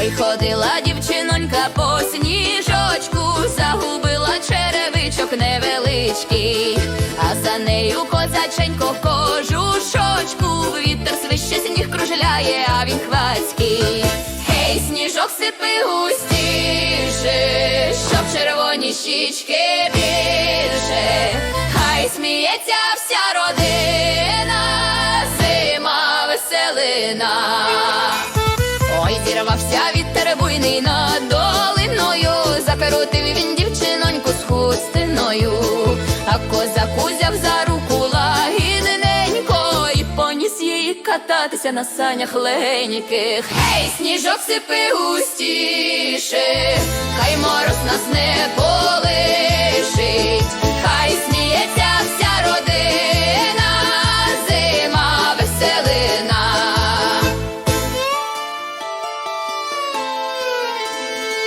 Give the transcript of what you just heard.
Ой, ходила дівчинонька по сніжочку, загубила черевичок невеличкий, а за нею козаченько кожушочку, вітер свище сніг кружляє, а він хвацький. Гей, сніжок сипи густіше, щоб червоні щічки більше, хай сміється вся родина, зима веселина. Ой, зірвався вітер буйний над долиною, закрутив він дівчиноньку з хустиною, а козак узяв за руку лагідненько і поніс її кататися на санях легеньких. Гей, сніжок сипи густіше, хай мороз